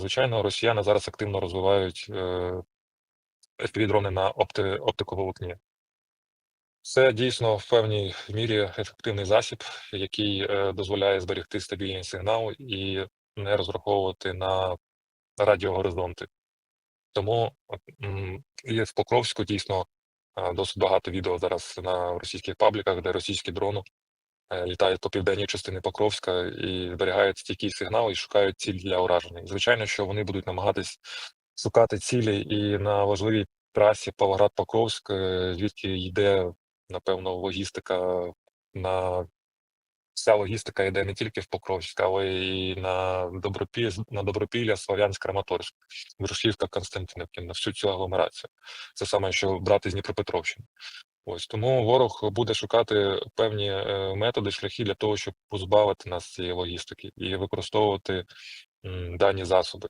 звичайно, росіяни зараз активно розвивають е, FPV-дрони на опти, оптиковолокні. Це дійсно в певній мірі ефективний засіб, який е, дозволяє зберегти стабільний сигнал і не розраховувати на радіогоризонти. Тому є в Покровську дійсно е, досить багато відео зараз на російських пабліках, де російські дрони літають по південній частині Покровська і зберігають стійкий сигнал і шукають ціль для ураження. І, Звичайно, що вони будуть намагатись шукати цілі і на важливій трасі Павлоград-Покровськ, е, звідки йде, напевно, логістика на вся логістика йде не тільки в Покровськ, але і на Добропілля, на Добропілля, Слов'янськ, Краматорськ, Грушівка, Константинівки, на всю цю агломерацію. Це саме, що брати з Дніпропетровщини. Ось тому ворог буде шукати певні е, методи, шляхи для того, щоб позбавити нас цієї логістики і використовувати дані засоби.